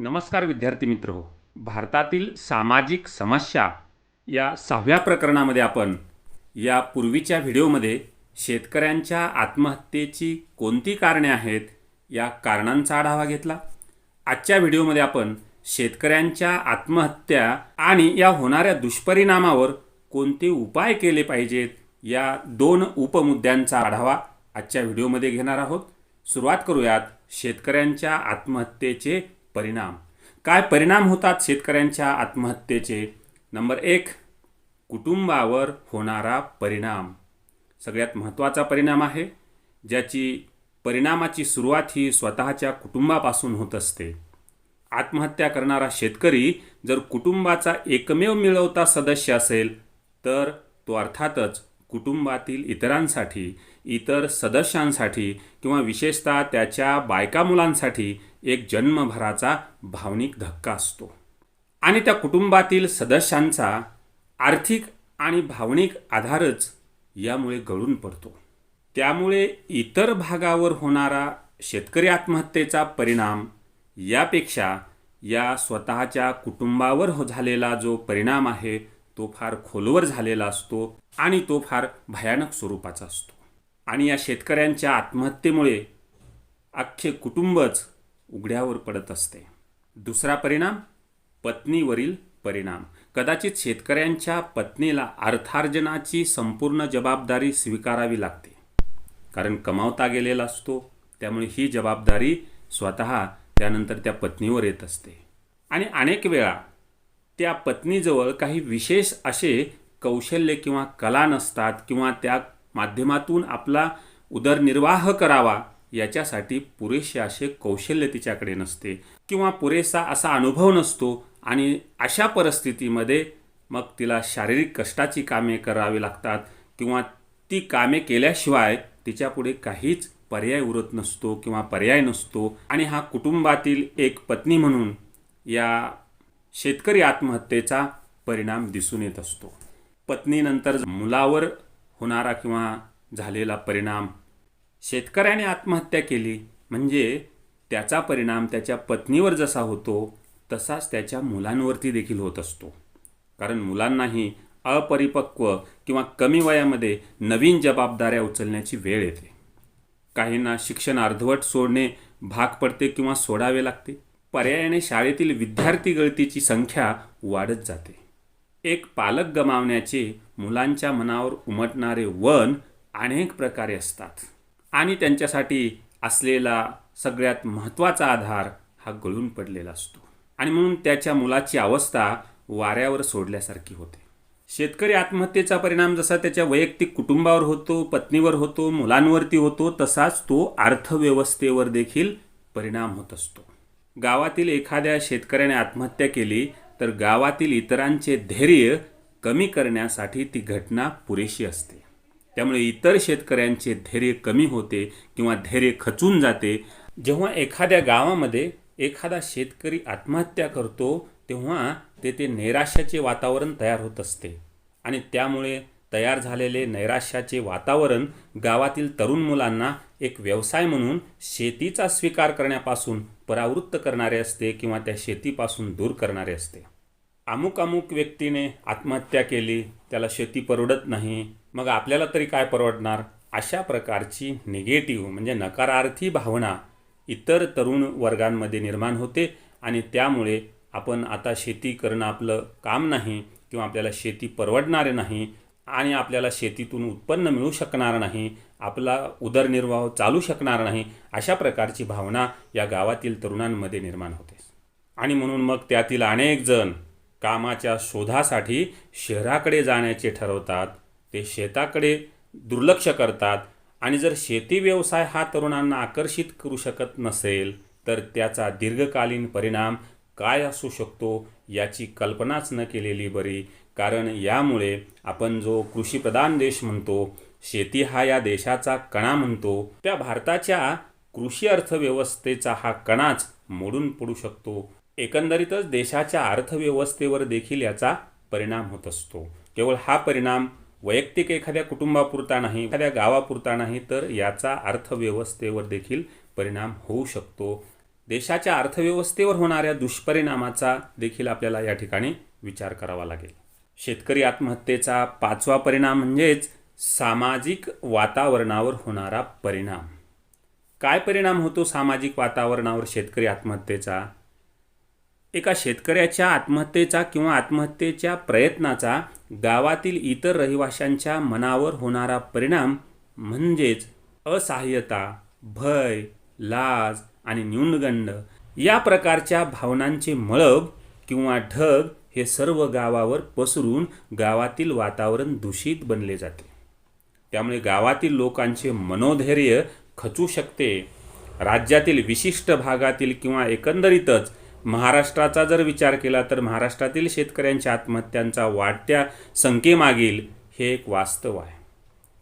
नमस्कार विद्यार्थी मित्र हो. भारतातील सामाजिक समस्या या सहाव्या प्रकरणामध्ये आपण या पूर्वीच्या व्हिडिओमध्ये शेतकऱ्यांच्या आत्महत्येची कोणती कारणे आहेत या कारणांचा आढावा घेतला. आजच्या व्हिडिओमध्ये आपण शेतकऱ्यांच्या आत्महत्या आणि या होणाऱ्या दुष्परिणामावर कोणते उपाय केले पाहिजेत या दोन उपमुद्द्यांचा आढावा आजच्या व्हिडिओमध्ये घेणार आहोत. सुरुवात करूयात शेतकऱ्यांच्या आत्महत्येचे परिणाम? काय परिणाम होतात शेतकऱ्यांच्या आत्महत्येचे? नंबर एक कुटुंबावर होणारा परिणाम. सगळ्यात महत्त्वाचा परिणाम आहे ज्याची परिणामाची सुरुवात ही स्वतःच्या कुटुंबापासून होत असते. आत्महत्या करणारा शेतकरी जर कुटुंबाचा एकमेव मिळवता सदस्य असेल तर तो अर्थातच कुटुंबातील इतरांसाठी इतर सदस्यांसाठी किंवा विशेषतः त्याच्या बायका मुलांसाठी एक जन्मभराचा भावनिक धक्का असतो. आणि त्या कुटुंबातील सदस्यांचा आर्थिक आणि भावनिक आधारच यामुळे गळून पडतो. त्यामुळे इतर भागावर होणारा शेतकरी आत्महत्येचा परिणाम यापेक्षा या स्वतःच्या कुटुंबावर हो झालेला जो परिणाम आहे तो फार खोलवर झालेला असतो आणि तो फार भयानक स्वरूपाचा असतो. आणि या शेतकऱ्यांच्या आत्महत्येमुळे अख्खे कुटुंबच उघड्यावर पडत असते. दुसरा परिणाम पत्नीवरील परिणाम. कदाचित शेतकऱ्यांच्या पत्नीला अर्थार्जनाची संपूर्ण जबाबदारी स्वीकारावी लागते. कारण कमावता गेलेला असतो त्यामुळे ही जबाबदारी स्वतः त्यानंतर त्या पत्नीवर येत असते. आणि अनेक वेळा त्या पत्नीजवळ काही विशेष असे कौशल्य किंवा कला नसतात किंवा त्या माध्यमातून आपला उदरनिर्वाह करावा याच्यासाठी पुरेसे असे कौशल्य तिच्याकडे नसते. किंवा पुरेसा असा अनुभव नसतो आणि अशा परिस्थितीमध्ये मग तिला शारीरिक कष्टाची कामे करावी लागतात किंवा ती कामे केल्याशिवाय तिच्यापुढे काहीच पर्याय उरत नसतो किंवा पर्याय नसतो. आणि हा कुटुंबातील एक पत्नी म्हणून या शेतकरी आत्महत्येचा परिणाम दिसून येत असतो. पत्नीनंतर मुलावर होणारा किंवा झालेला परिणाम. शेतकऱ्याने आत्महत्या केली म्हणजे त्याचा परिणाम त्याच्या पत्नीवर जसा होतो तसाच त्याच्या मुलांवरती देखील होत असतो. कारण मुलांनाही अपरिपक्व किंवा कमी वयामध्ये नवीन जबाबदाऱ्या उचलण्याची वेळ येते. काहींना शिक्षण अर्धवट सोडणे भाग पडते किंवा सोडावे लागते. पर्यायाने शाळेतील विद्यार्थी गळतीची संख्या वाढत जाते. एक पालक गमावण्याचे मुलांच्या मनावर उमटणारे वन अनेक प्रकारे असतात. आणि त्यांच्यासाठी असलेला सगळ्यात महत्त्वाचा आधार हा गळून पडलेला असतो. आणि म्हणून त्याच्या मुलाची अवस्था वाऱ्यावर सोडल्यासारखी होते. शेतकरी आत्महत्येचा परिणाम जसा त्याच्या वैयक्तिक कुटुंबावर होतो पत्नीवर होतो मुलांवरती होतो तसाच तो अर्थव्यवस्थेवर देखील परिणाम होत असतो. गावातील एखाद्या शेतकऱ्याने आत्महत्या केली तर गावातील इतरांचे धैर्य कमी करण्यासाठी ती घटना पुरेशी असते. त्यामुळे इतर शेतकऱ्यांचे धैर्य कमी होते किंवा धैर्य खचून जाते. जेव्हा एखाद्या गावामध्ये एखादा शेतकरी आत्महत्या करतो तेव्हा तेथे नैराश्याचे वातावरण तयार होत असते. आणि त्यामुळे तयार झालेले नैराश्याचे वातावरण गावातील तरुण मुलांना एक व्यवसाय म्हणून शेतीचा स्वीकार करण्यापासून परावृत्त करणारे असते किंवा त्या शेतीपासून दूर करणारे असते. अमुक अमुक व्यक्तीने आत्महत्या केली त्याला शेती परवडत नाही मग आपल्याला तरी काय परवडणार? अशा प्रकारची निगेटिव्ह म्हणजे नकारार्थी भावना इतर तरुण वर्गांमध्ये निर्माण होते आणि त्यामुळे आपण आता शेती करणं आपलं काम नाही किंवा आपल्याला शेती परवडणारे नाही आणि आपल्याला शेतीतून उत्पन्न मिळू शकणार नाही आपला उदरनिर्वाह चालू शकणार नाही अशा प्रकारची भावना या गावातील तरुणांमध्ये निर्माण होते. आणि म्हणून मग त्यातील अनेक जण कामाच्या शोधासाठी शहराकडे जाण्याचे ठरवतात ते शेताकडे दुर्लक्ष करतात आणि जर शेती व्यवसाय हा तरुणांना आकर्षित करू शकत नसेल तर त्याचा दीर्घकालीन परिणाम काय असू शकतो याची कल्पनाच न केलेली बरी कारण यामुळे आपण जो कृषीप्रधान देश म्हणतो शेती हा या देशाचा कणा म्हणतो त्या भारताच्या कृषी अर्थव्यवस्थेचा हा कणाच मोडून पडू शकतो. एकंदरीतच देशाच्या अर्थव्यवस्थेवर देखील याचा परिणाम होत असतो. केवळ हा परिणाम वैयक्तिक एखाद्या कुटुंबापुरता नाही एखाद्या गावापुरता नाही तर याचा अर्थव्यवस्थेवर देखील परिणाम होऊ शकतो. देशाच्या अर्थव्यवस्थेवर होणाऱ्या दुष्परिणामाचा देखील आपल्याला या ठिकाणी विचार करावा लागेल. शेतकरी आत्महत्येचा पाचवा परिणाम म्हणजेच सामाजिक वातावरणावर होणारा परिणाम. काय परिणाम होतो सामाजिक वातावरणावर शेतकरी आत्महत्येचा? एका शेतकऱ्याच्या आत्महत्येचा किंवा आत्महत्येच्या प्रयत्नाचा गावातील इतर रहिवाशांच्या मनावर होणारा परिणाम म्हणजेच असहाय्यता भय लाज आणि न्यूनगंड या प्रकारच्या भावनांचे मळब किंवा ढग हे सर्व गावावर पसरून गावातील वातावरण दूषित बनले जाते. त्यामुळे गावातील लोकांचे मनोधैर्य खचू शकते. राज्यातील विशिष्ट भागातील किंवा एकंदरीतच महाराष्ट्राचा जर विचार केला तर महाराष्ट्रातील शेतकऱ्यांच्या आत्महत्यांचा वाढत्या संख्येमागील हे एक वास्तव आहे.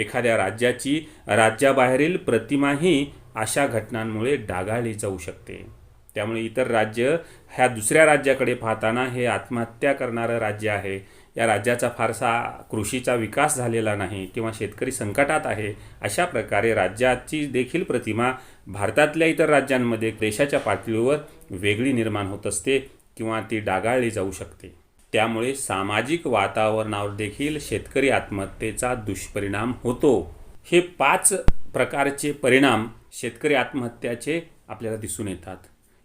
एखाद्या राज्याची राज्याबाहेरील प्रतिमाही अशा घटनांमुळे डागाळली जाऊ शकते. त्यामुळे इतर राज्य ह्या दुसऱ्या राज्याकडे पाहताना हे आत्महत्या करणारं राज्य आहे. या राज्याचा फारसा कृषीचा विकास झालेला नाही किंवा शेतकरी संकटात आहे अशा प्रकारे राज्याची देखील प्रतिमा भारतातल्या इतर राज्यांमध्ये देशाच्या पातळीवर वेगळी निर्माण होत असते किंवा ती डागाळली जाऊ शकते. त्यामुळे सामाजिक वातावरणावर देखील शेतकरी आत्महत्येचा दुष्परिणाम होतो. हे पाच प्रकारचे परिणाम शेतकरी आत्महत्याचे आपल्याला दिसून येतात.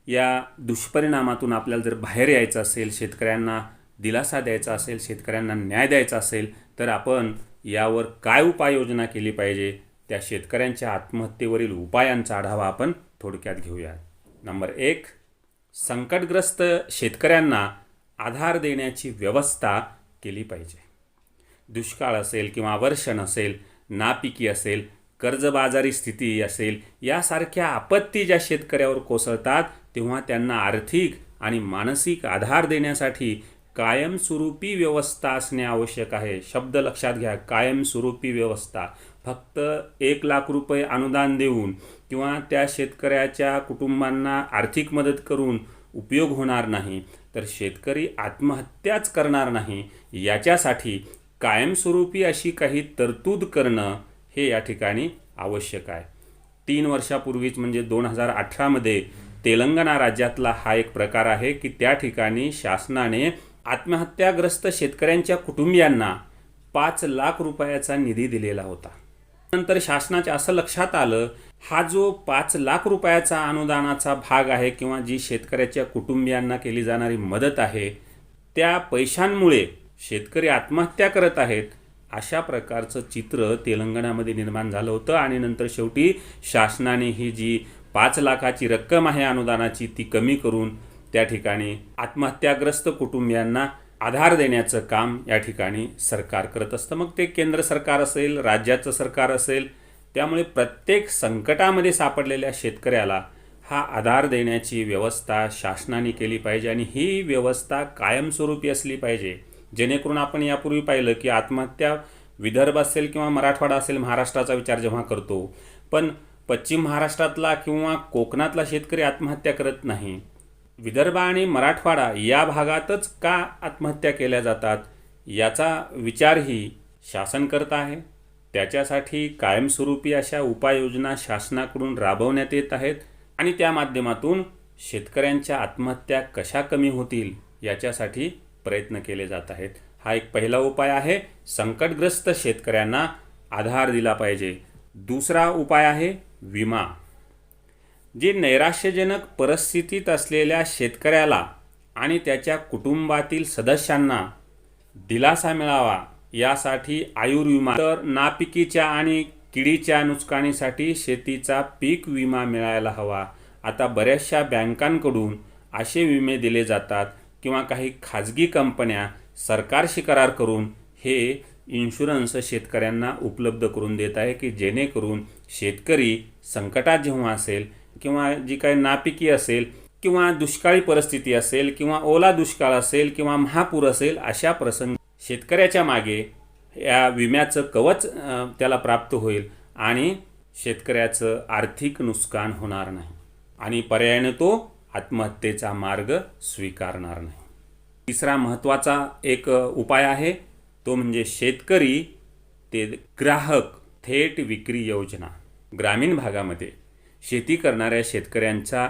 या दुष्परिणामातून आपल्याला जर बाहेर यायचं असेल शेतकऱ्यांना दिलासा द्यायचा असेल शेतकऱ्यांना न्याय द्यायचा असेल तर आपण यावर काय उपाययोजना केली पाहिजे? त्या शेतकऱ्यांच्या आत्महत्येवरील उपायांचा आढावा आपण थोडक्यात घेऊया नंबर एक संकटग्रस्त शेतकऱ्यांना आधार देण्याची व्यवस्था केली पाहिजे. दुष्काळ असेल किंवा वर्षण असेल नापिकी असेल कर्जबाजारी स्थिती असेल यासारख्या आपत्ती ज्या शेतकऱ्यावर कोसळतात तेव्हा त्यांना आर्थिक आणि मानसिक आधार देण्यासाठी कायमस्वरूपी व्यवस्था असणे आवश्यक आहे. शब्द लक्षात घ्या. कायमस्वरूपी व्यवस्था. फक्त एक लाख रुपये अनुदान देऊन किंवा त्या शेतकऱ्याच्या कुटुंबांना आर्थिक मदत करून उपयोग होणार नाही. तर शेतकरी आत्महत्याच करणार नाही. याच्यासाठी कायमस्वरूपी अशी काही तरतूद करणं हे या ठिकाणी आवश्यक आहे. तीन वर्षापूर्वीच म्हणजे दोन हजार अठरामध्ये तेलंगणा राज्यातला हा एक प्रकार आहे की त्या ठिकाणी शासनाने आत्महत्याग्रस्त शेतकऱ्यांच्या कुटुंबियांना पाच लाख रुपयाचा निधी दिलेला होता. नंतर शासनाच्या असं लक्षात आलं हा जो पाच लाख रुपयाचा अनुदानाचा भाग आहे किंवा जी शेतकऱ्याच्या कुटुंबियांना केली जाणारी मदत आहे त्या पैशांमुळे शेतकरी आत्महत्या करत आहेत अशा प्रकारचं चित्र तेलंगणामध्ये निर्माण झालं होतं आणि नंतर शेवटी शासनाने ही जी पाच लाखाची रक्कम आहे अनुदानाची ती कमी करून त्या ठिकाणी आत्महत्याग्रस्त कुटुंबियांना आधार देण्याचं काम या ठिकाणी सरकार करत असतं. मग ते केंद्र सरकार असेल राज्याचं सरकार असेल त्यामुळे प्रत्येक संकटामध्ये सापडलेल्या शेतकऱ्याला हा आधार देण्याची व्यवस्था शासनाने केली पाहिजे आणि ही व्यवस्था कायमस्वरूपी असली पाहिजे. जेणेकरून आपण यापूर्वी पाहिलं की आत्महत्या विदर्भ असेल किंवा मराठवाडा असेल महाराष्ट्राचा विचार जेव्हा करतो पण पश्चिम महाराष्ट्रातला किंवा कोकणातला शेतकरी आत्महत्या करत नाही. विदर्भ आणि मराठवाडा या भागातच का आत्महत्या केल्या जातात याचा विचारही शासन करत आहे. त्याच्यासाठी कायमस्वरूपी अशा उपाययोजना शासनाकडून राबवण्यात येत आहेत आणि त्या माध्यमातून शेतकऱ्यांच्या आत्महत्या कशा कमी होतील याच्यासाठी प्रयत्न केले जात आहेत. हा एक पहिला उपाय आहे. संकटग्रस्त शेतकऱ्यांना आधार दिला पाहिजे. दुसरा उपाय आहे विमा. जे नैराश्यजनक परिस्थितीत असलेल्या शेतकऱ्याला आणि त्याच्या कुटुंबातील सदस्यांना दिलासा मिळावा यासाठी आयुर्विमा. तर नापिकीच्या आणि किडीच्या नुकसानीसाठी शेतीचा पीक विमा मिळायला हवा. आता बऱ्याचशा बँकांकडून असे विमे दिले जातात किंवा काही खाजगी कंपन्या सरकारशी करार करून हे इन्शुरन्स शेतकऱ्यांना उपलब्ध करून देत आहे की जेणेकरून शेतकरी संकटात जेव्हा असेल किंवा जी काही नापिकी असेल किंवा दुष्काळी परिस्थिती असेल किंवा ओला दुष्काळ असेल किंवा महापूर असेल अशा प्रसंग शेतकऱ्याच्या मागे या विम्याचं कवच त्याला प्राप्त होईल आणि शेतकऱ्याचं आर्थिक नुकसान होणार नाही आणि पर्यायाने तो आत्महत्येचा मार्ग स्वीकारणार नाही. तिसरा महत्त्वाचा एक उपाय आहे तो म्हणजे शेतकरी ते ग्राहक थेट विक्री योजना. ग्रामीण भागामध्ये शेती करणाऱ्या शेतकऱ्यांचा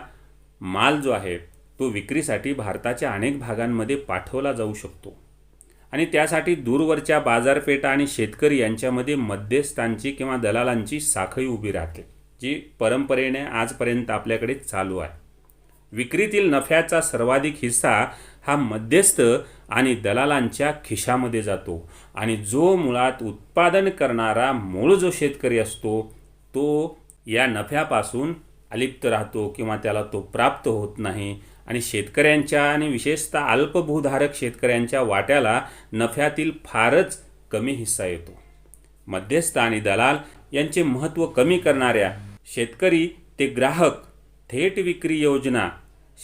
माल जो आहे तो विक्रीसाठी भारताच्या अनेक भागांमध्ये पाठवला जाऊ शकतो. आणि त्यासाठी दूरवरच्या बाजारपेठा आणि शेतकरी यांच्यामध्ये मध्यस्थांची किंवा दलालांची साखळी उभी राहते जी परंपरेने आजपर्यंत आपल्याकडे चालू आहे. विक्रीतील नफ्याचा सर्वाधिक हिस्सा हा मध्यस्थ आणि दलालांच्या खिशामध्ये जातो आणि जो मुळात उत्पादन करणारा मूळ जो शेतकरी असतो तो या नफ्यापासून अलिप्त राहतो किंवा त्याला तो प्राप्त होत नाही. आणि शेतकऱ्यांच्या आणि विशेषतः अल्पभूधारक शेतकऱ्यांच्या वाट्याला नफ्यातील फारच कमी हिस्सा येतो. मध्यस्थ आणि दलाल यांचे महत्त्व कमी करणाऱ्या शेतकरी ते ग्राहक थेट विक्री योजना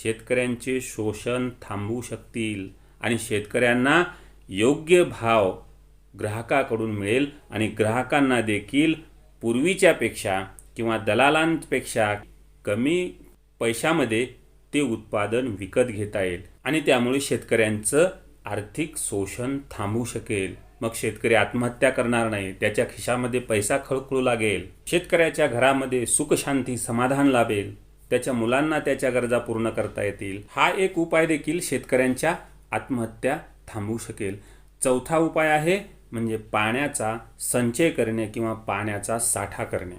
शेतकऱ्यांचे शोषण थांबवू शकतील आणि शेतकऱ्यांना योग्य भाव ग्राहकाकडून मिळेल आणि ग्राहकांना देखील पूर्वीच्यापेक्षा किंवा दलालांपेक्षा कमी पैशामध्ये ते उत्पादन विकत घेता येईल आणि त्यामुळे शेतकऱ्यांचं आर्थिक शोषण थांबू शकेल. मग शेतकरी आत्महत्या करणार नाही त्याच्या खिशामध्ये पैसा खळखळू लागेल शेतकऱ्याच्या घरामध्ये सुखशांती समाधान लाभेल. त्याच्या मुलांना त्याच्या गरजा पूर्ण करता येतील. हा एक उपाय देखील शेतकऱ्यांच्या आत्महत्या थांबवू शकेल. चौथा उपाय आहे म्हणजे पाण्याचा संचय करणे किंवा पाण्याचा साठा करणे.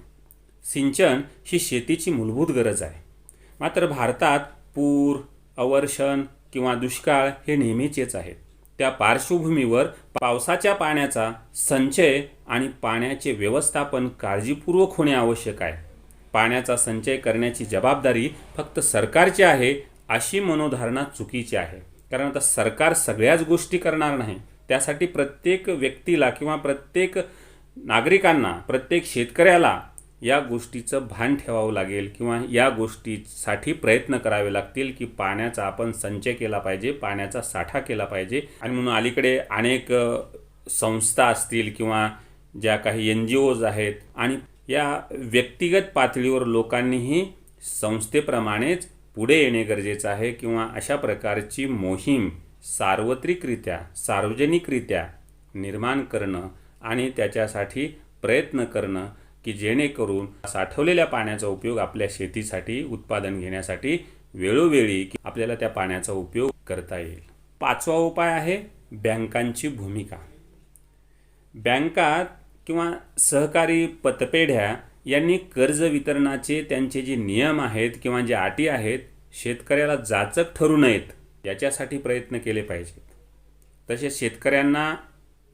सिंचन ही शेतीची मूलभूत गरज आहे. मात्र भारतात पूर अवर्षण किंवा दुष्काळ हे नेहमीचेच आहेत. त्या पार्श्वभूमीवर पावसाच्या पाण्याचा संचय आणि पाण्याचे व्यवस्थापन काळजीपूर्वक होणे आवश्यक आहे. पाण्याचा संचय करण्याची जबाबदारी फक्त सरकारची आहे अशी मनोधारणा चुकीची आहे. कारण आता सरकार सगळ्याच गोष्टी करणार नाही. त्यासाठी प्रत्येक व्यक्तीला किंवा प्रत्येक नागरिकांना प्रत्येक शेतकऱ्याला या गोष्टीचं भान ठेवावं लागेल किंवा या गोष्टीसाठी प्रयत्न करावे लागतील की पाण्याचा आपण संचय केला पाहिजे पाण्याचा साठा केला पाहिजे. आणि म्हणून अलीकडे अनेक संस्था असतील किंवा ज्या काही एन जी ओज आहेत आणि या व्यक्तिगत पातळीवर लोकांनीही संस्थेप्रमाणेच पुढे येणे गरजेचं आहे किंवा अशा प्रकारची मोहीम सार्वत्रिकरित्या सार्वजनिकरित्या निर्माण करणं आणि त्याच्यासाठी प्रयत्न करणं की जेणेकरून साठवलेल्या पाण्याचा उपयोग आपल्या शेतीसाठी उत्पादन घेण्यासाठी वेळोवेळी आपल्याला त्या पाण्याचा उपयोग करता येईल. पाचवा उपाय आहे बँकांची भूमिका. बँका किंवा सहकारी पतपेढ्या यांनी कर्ज वितरणाचे त्यांचे जे नियम आहेत किंवा जे अटी आहेत शेतकऱ्याला जाचक ठरू नयेत याच्यासाठी प्रयत्न केले पाहिजेत. तसेच शेतकऱ्यांना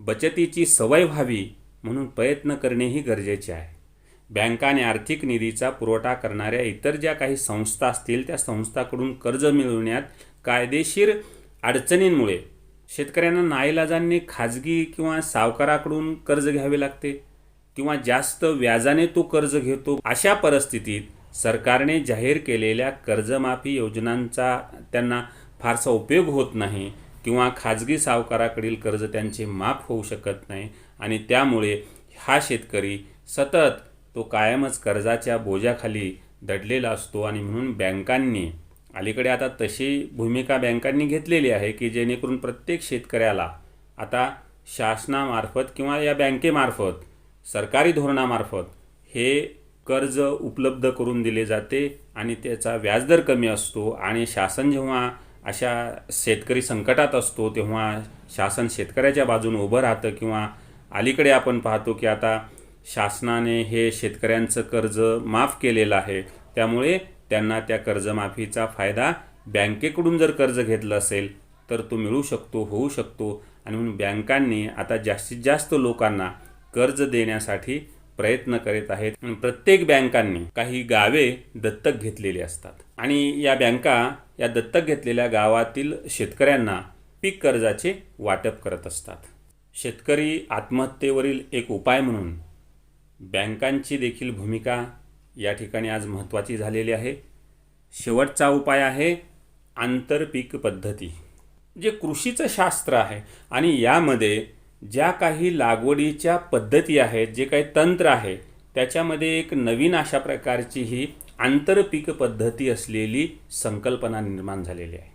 बचतीची सवय व्हावी म्हणून प्रयत्न करणेही गरजेचे आहे. बँकाने आणि आर्थिक निधीचा पुरवठा करणाऱ्या इतर ज्या काही संस्था असतील त्या संस्थाकडून कर्ज मिळवण्यात कायदेशीर अडचणींमुळे शेतकऱ्यांना नाईलाजांनी खाजगी किंवा सावकाराकडून कर्ज घ्यावे लागते किंवा जास्त व्याजाने तो कर्ज घेतो. अशा परिस्थितीत सरकारने जाहीर केलेल्या कर्जमाफी योजनांचा त्यांना फारसा उपयोग होत नाही किंवा खाजगी सावकाराकडील कर्ज त्यांचे माफ होऊ शकत नाही आणि त्यामुळे हा शेतकरी सतत तो कायमच कर्जाच्या बोजाखाली दडलेला असतो आणि म्हणून बँकांनी अलीकडे आता तशी भूमिका बँकांनी घेतलेली आहे की जेणेकरून प्रत्येक शेतकऱ्याला आता शासनामार्फत किंवा या बँकेमार्फत सरकारी धोरणामार्फत हे कर्ज उपलब्ध करून दिले जाते आणि त्याचा व्याजदर कमी असतो आणि शासन जेव्हा अशा शेतकरी संकटात असतो तेव्हा शासन शेतकऱ्याच्या बाजूने उभं राहतं किंवा अलीकडे आपण पाहतो की आता शासनाने हे शेतकऱ्यांचं कर्ज माफ केलेलं आहे. त्यामुळे त्यांना त्या कर्जमाफीचा फायदा बँकेकडून जर कर्ज घेतलं असेल तर तो मिळू शकतो होऊ शकतो. आणि म्हणून बँकांनी आता जास्तीत जास्त लोकांना कर्ज देण्यासाठी प्रयत्न करीत आहेत. आणि प्रत्येक बँकांनी काही गावे दत्तक घेतलेली असतात. आणि या बँका या दत्तक घेतलेल्या गावातील शेतकऱ्यांना पीक कर्जाचे वाटप करत असतात. शेतकरी आत्महत्येवरील एक उपाय म्हणून बँकांची देखील भूमिका या ठिकाणी आज महत्त्वाची झालेली आहे. शेवटचा उपाय आहे आंतरपीक पद्धती. जे कृषीचं शास्त्र आहे आणि यामध्ये ज्या काही लागवडीच्या पद्धती आहेत जे काही तंत्र आहे त्याच्यामध्ये एक नवीन अशा प्रकारची ही आंतरपीक पद्धती असलेली संकल्पना निर्माण झालेली आहे.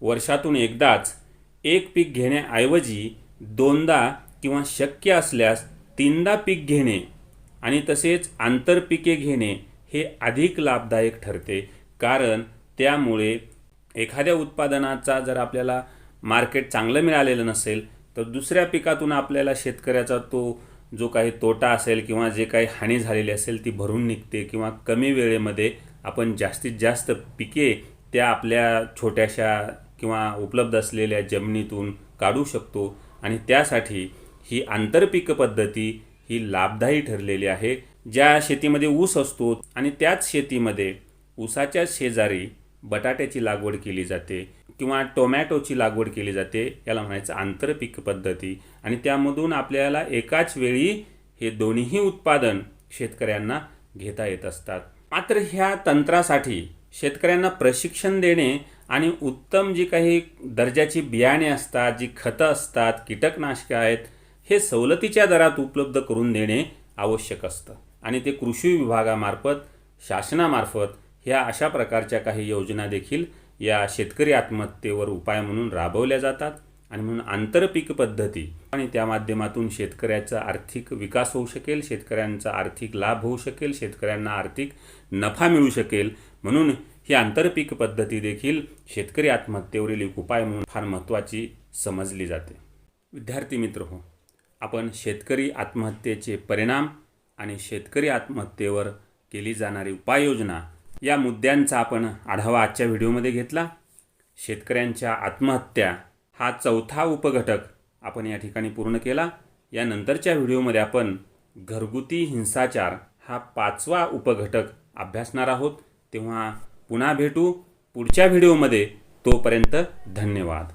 वर्षातून एकदाच एक पीक घेण्याऐवजी दोनदा किंवा शक्य असल्यास तीनदा पीक घेणे आणि तसेच आंतरपिके घेणे हे अधिक लाभदायक ठरते. कारण त्यामुळे एखाद्या उत्पादनाचा जर आपल्याला मार्केट चांगलं मिळालेलं नसेल तर दुसऱ्या पिकातून आपल्याला शेतकऱ्याचा तो जो काही तोटा असेल किंवा जे काही हानी झालेली असेल ती भरून निघते किंवा कमी वेळेमध्ये आपण जास्तीत जास्त पिके त्या आपल्या छोट्याशा किंवा उपलब्ध असलेल्या जमिनीतून काढू शकतो. आणि त्यासाठी ही आंतरपीक पद्धती ही लाभदायी ठरलेली आहे. ज्या शेतीमध्ये ऊस असतो आणि त्याच शेतीमध्ये ऊसाच्या शेजारी बटाट्याची लागवड केली जाते किंवा टोमॅटोची लागवड केली जाते याला म्हणायचं आंतरपीक पद्धती. आणि त्यामधून आपल्याला एकाच वेळी हे दोन्हीही उत्पादन शेतकऱ्यांना घेता येत असतात. मात्र ह्या तंत्रासाठी शेतकऱ्यांना प्रशिक्षण देणे आणि उत्तम जी काही दर्जाची बियाणे असतात जी खतं असतात कीटकनाशकं आहेत हे सवलतीच्या दरात उपलब्ध करून देणे आवश्यक असतं. आणि ते कृषी विभागामार्फत शासनामार्फत ह्या अशा प्रकारच्या काही योजना देखील या शेतकरी आत्महत्येवर उपाय म्हणून राबवल्या जातात. आणि म्हणून आंतरपीक पद्धती आणि त्या माध्यमातून शेतकऱ्याचा आर्थिक विकास होऊ शकेल शेतकऱ्यांचा आर्थिक लाभ होऊ शकेल शेतकऱ्यांना आर्थिक नफा मिळू शकेल म्हणून ही आंतरपीक पद्धती देखील शेतकरी आत्महत्येवरील एक उपाय म्हणून फार महत्त्वाची समजली जाते. विद्यार्थी मित्र हो आपण शेतकरी आत्महत्येचे परिणाम आणि शेतकरी आत्महत्येवर केली जाणारी उपाययोजना या मुद्द्यांचा आपण आढावा आजच्या व्हिडिओमध्ये घेतला. शेतकऱ्यांच्या आत्महत्या हा चौथा उपघटक आपण या ठिकाणी पूर्ण केला. यानंतरच्या व्हिडिओमध्ये आपण घरगुती हिंसाचार हा पाचवा उपघटक अभ्यासणार आहोत. तेव्हा पुन्हा भेटू. पुढच्या व्हिडिओमध्ये तोपर्यंत धन्यवाद.